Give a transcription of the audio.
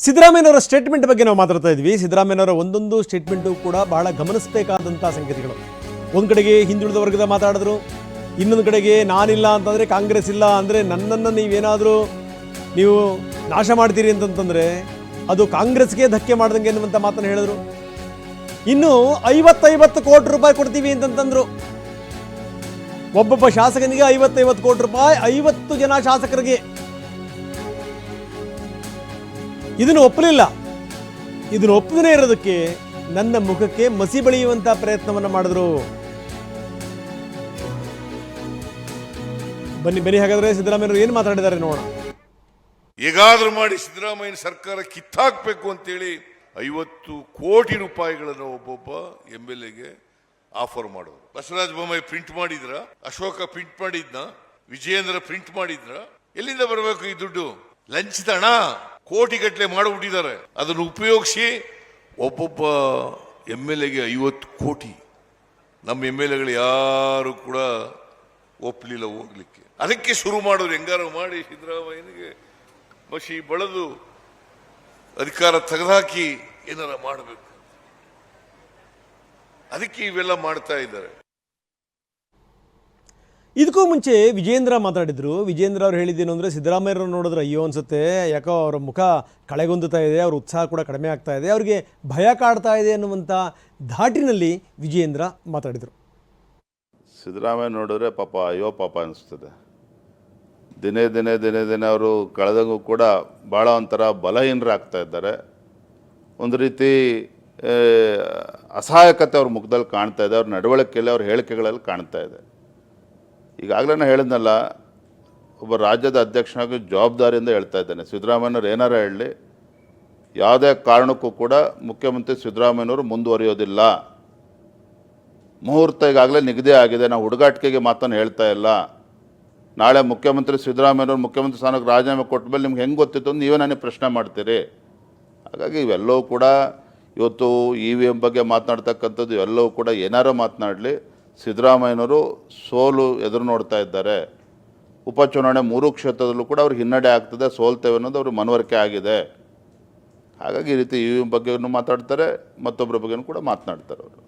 ಸಿದ್ದರಾಮಯ್ಯನವರ ಸ್ಟೇಟ್ಮೆಂಟ್ ಬಗ್ಗೆ ನಾವು ಮಾತಾಡ್ತಾ ಇದ್ವಿ. ಸಿದ್ದರಾಮಯ್ಯನವರ ಒಂದೊಂದು ಸ್ಟೇಟ್ಮೆಂಟು ಕೂಡ ಬಹಳ ಗಮನಿಸಬೇಕಾದಂಥ ಸಂಗತಿಗಳು. ಒಂದು ಕಡೆಗೆ ಹಿಂದುಳಿದ ವರ್ಗದ ಮಾತಾಡಿದ್ರು, ಇನ್ನೊಂದು ಕಡೆಗೆ ನಾನಿಲ್ಲ ಅಂತಂದರೆ ಕಾಂಗ್ರೆಸ್ ಇಲ್ಲ ಅಂದರೆ ನನ್ನನ್ನು ನೀವೇನಾದರೂ ನೀವು ನಾಶ ಮಾಡ್ತೀರಿ ಅಂತಂತಂದರೆ ಅದು ಕಾಂಗ್ರೆಸ್ಗೆ ಧಕ್ಕೆ ಮಾಡ್ದಂಗೆ ಅನ್ನುವಂಥ ಮಾತನ್ನು ಹೇಳಿದ್ರು. ಇನ್ನು ಐವತ್ತೈವತ್ತು ಕೋಟಿ ರೂಪಾಯಿ ಕೊಡ್ತೀವಿ ಅಂತಂತಂದ್ರು. ಒಬ್ಬೊಬ್ಬ ಶಾಸಕನಿಗೆ ಐವತ್ತೈವತ್ತು ಕೋಟಿ ರೂಪಾಯಿ, ಐವತ್ತು ಜನ ಶಾಸಕರಿಗೆ. ಇದನ್ನು ಒಪ್ಪಲಿಲ್ಲ. ಇದನ್ನು ಒಪ್ಪದೇ ಇರೋದಕ್ಕೆ ನನ್ನ ಮುಖಕ್ಕೆ ಮಸಿ ಬಳಿಯುವಂತ ಪ್ರಯತ್ನವನ್ನ ಮಾಡಿದ್ರು. ಬನ್ನಿ ಬನ್ನಿ ಹಾಗಾದ್ರೆ ಸಿದ್ದರಾಮಯ್ಯರು ಏನು ಮಾತಾಡಿದ್ದಾರೆ ನೋಡೋಣ. ಹೇಗಾದ್ರೂ ಮಾಡಿ ಸಿದ್ದರಾಮಯ್ಯ ಸರ್ಕಾರ ಕಿತ್ತಾಕ್ಬೇಕು ಅಂತೇಳಿ ಐವತ್ತು ಕೋಟಿ ರೂಪಾಯಿಗಳನ್ನು ಒಬ್ಬೊಬ್ಬ ಎಂ ಎಲ್ ಎಗೆ ಆಫರ್ ಮಾಡೋರು. ಬಸವರಾಜ ಬೊಮ್ಮಾಯಿ ಪ್ರಿಂಟ್ ಮಾಡಿದ್ರ? ಅಶೋಕ ಪ್ರಿಂಟ್ ಮಾಡಿದ್ನ? ವಿಜಯೇಂದ್ರ ಪ್ರಿಂಟ್ ಮಾಡಿದ್ರ? ಎಲ್ಲಿಂದ ಬರಬೇಕು ಈ ದುಡ್ಡು? ಲಂಚದ ಹಣ ಕೋಟಿಗಟ್ಟಲೆ ಮಾಡಿಬಿಟ್ಟಿದ್ದಾರೆ. ಅದನ್ನು ಉಪಯೋಗಿಸಿ ಒಬ್ಬೊಬ್ಬ ಎಂ ಎಲ್ ಎಗೆ ಐವತ್ತು ಕೋಟಿ. ನಮ್ಮ ಎಂ ಎಲ್ ಎಗಳು ಯಾರು ಕೂಡ ಒಪ್ಪಲಿಲ್ಲ ಹೋಗ್ಲಿಕ್ಕೆ. ಅದಕ್ಕೆ ಶುರು ಮಾಡೋರು ಹೆಂಗಾರು ಮಾಡಿ ಸಿದ್ದರಾಮಯ್ಯನಿಗೆ ಮಸಿ ಬಳದು ಅಧಿಕಾರ ತೆಗೆದುಹಾಕಿ ಏನಾರ ಮಾಡಬೇಕು. ಅದಕ್ಕೆ ಇವೆಲ್ಲ ಮಾಡ್ತಾ ಇದ್ದಾರೆ. ಇದಕ್ಕೂ ಮುಂಚೆ ವಿಜೇಂದ್ರ ಮಾತಾಡಿದ್ರು. ವಿಜೇಂದ್ರ ಅವ್ರು ಹೇಳಿದ್ದೇನು ಅಂದರೆ ಸಿದ್ದರಾಮಯ್ಯರು ನೋಡಿದ್ರೆ ಅಯ್ಯೋ ಅನ್ಸುತ್ತೆ, ಯಾಕೋ ಅವರ ಮುಖ ಕಳೆಗೊಂದುತ್ತಾ ಇದೆ, ಅವ್ರ ಉತ್ಸಾಹ ಕೂಡ ಕಡಿಮೆ ಆಗ್ತಾ ಇದೆ, ಅವ್ರಿಗೆ ಭಯ ಕಾಡ್ತಾ ಇದೆ ಅನ್ನುವಂಥ ಧಾಟಿನಲ್ಲಿ ವಿಜೇಂದ್ರ ಮಾತಾಡಿದರು. ಸಿದ್ದರಾಮಯ್ಯ ನೋಡಿದ್ರೆ ಪಾಪ ಅಯ್ಯೋ ಪಾಪ ಅನಿಸ್ತದೆ ದಿನೇ ದಿನೇ ದಿನೇ ದಿನೇ ಅವರು ಕಳೆದಂಗೂ ಕೂಡ ಭಾಳ ಒಂಥರ ಬಲಹೀನರಾಗ್ತಾ ಇದ್ದಾರೆ. ಒಂದು ರೀತಿ ಅಸಹಾಯಕತೆ ಅವ್ರ ಮುಖದಲ್ಲಿ ಕಾಣ್ತಾ ಇದೆ, ಅವ್ರ ನಡವಳಿಕೆಯಲ್ಲಿ ಅವ್ರ ಹೇಳಿಕೆಗಳಲ್ಲಿ ಕಾಣ್ತಾ ಇದೆ. ಈಗಾಗಲೇ ನಾನು ಹೇಳಿದ್ನಲ್ಲ, ಒಬ್ಬ ರಾಜ್ಯದ ಅಧ್ಯಕ್ಷನಾಗಿ ಜವಾಬ್ದಾರಿಯಿಂದ ಹೇಳ್ತಾ ಇದ್ದಾನೆ. ಸಿದ್ದರಾಮಯ್ಯನವ್ರು ಏನಾರ ಹೇಳಲಿ ಯಾವುದೇ ಕಾರಣಕ್ಕೂ ಕೂಡ ಮುಖ್ಯಮಂತ್ರಿ ಸಿದ್ದರಾಮಯ್ಯನವರು ಮುಂದುವರಿಯೋದಿಲ್ಲ. ಮುಹೂರ್ತ ಈಗಾಗಲೇ ನಿಗದಿ ಆಗಿದೆ, ನಾವು ಹುಡುಗಾಟಿಕೆಗೆ ಮಾತನ್ನು ಹೇಳ್ತಾ ಇಲ್ಲ. ನಾಳೆ ಮುಖ್ಯಮಂತ್ರಿ ಸಿದ್ದರಾಮಯ್ಯವ್ರು ಮುಖ್ಯಮಂತ್ರಿ ಸ್ಥಾನಕ್ಕೆ ರಾಜೀನಾಮೆ ಕೊಟ್ಟ ಮೇಲೆ ನಿಮ್ಗೆ ಹೆಂಗೆ ಗೊತ್ತಿತ್ತು ಅಂತ ನೀವೇ ನನಗೆ ಪ್ರಶ್ನೆ ಮಾಡ್ತೀರಿ. ಹಾಗಾಗಿ ಇವೆಲ್ಲವೂ ಕೂಡ ಇವತ್ತು ಇ ವಿ ಎಂ ಬಗ್ಗೆ ಮಾತನಾಡ್ತಕ್ಕಂಥದ್ದು, ಇವೆಲ್ಲವೂ ಕೂಡ ಏನಾರೂ ಮಾತನಾಡಲಿ. ಸಿದ್ದರಾಮಯ್ಯನವರು ಸೋಲು ಎದುರು ನೋಡ್ತಾ ಇದ್ದಾರೆ. ಉಪಚುನಾವಣೆ ಮೂರು ಕ್ಷೇತ್ರದಲ್ಲೂ ಕೂಡ ಅವ್ರಿಗೆ ಹಿನ್ನಡೆ ಆಗ್ತದೆ, ಸೋಲ್ತೇವೆ ಅನ್ನೋದು ಅವ್ರಿಗೆ ಮನವರಿಕೆ ಆಗಿದೆ. ಹಾಗಾಗಿ ಈ ರೀತಿ ಈ ಬಗ್ಗೆಯೂ ಮಾತಾಡ್ತಾರೆ ಮತ್ತೊಬ್ಬರ ಬಗ್ಗೆನೂ ಕೂಡ ಮಾತನಾಡ್ತಾರೆ ಅವರು.